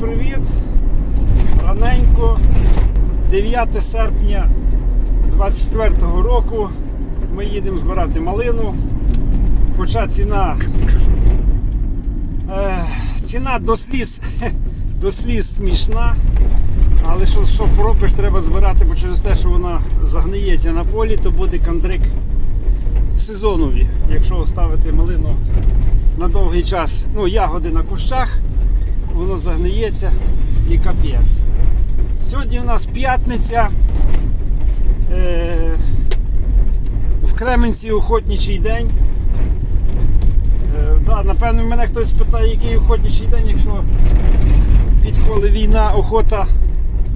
привіт! Раненько, 9 серпня 24 року ми їдемо збирати малину. Хоча ціна е, ціна до сліз, до сліз смішна. Але що, що поробиш, треба збирати, бо через те, що вона загниється на полі, то буде кандрик сезонові. Якщо оставити малину на довгий час, ну, ягоди на кущах, воно загниється і капець. Сьогодні у нас п'ятниця. Е, в Кременці охотничий день. Е, да, напевно, мене хтось питає, який охотничий день, якщо відколи війна, охота,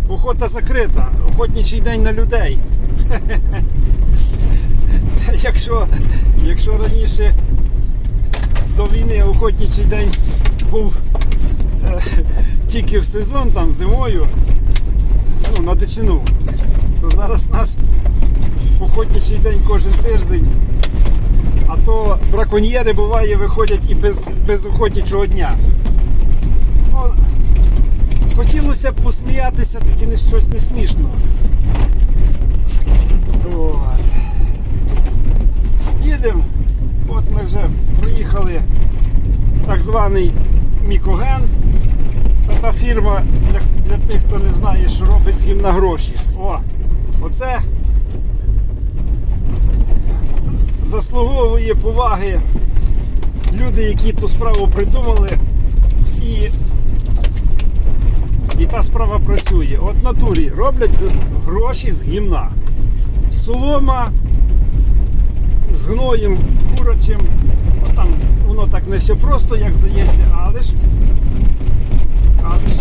охота закрита, охотничий день на людей. Якщо, якщо раніше до війни охотничий день був е, тільки в сезон, там зимою, ну, на дичину, то зараз нас охотничий день кожен тиждень. А то браконьєри буває виходять і без, без охотничого дня. Ну, хотілося б посміятися, таки не щось не смішно. От. Їдемо. От ми вже проїхали так званий Мікоген. Та фірма для, для тих, хто не знає, що робить з на гроші. О, оце заслуговує поваги люди, які ту справу придумали, і, і та справа працює. От натурі роблять гроші з гімна. Солома з гноєм курочим. От там воно так не все просто, як здається, але ж. Але ж.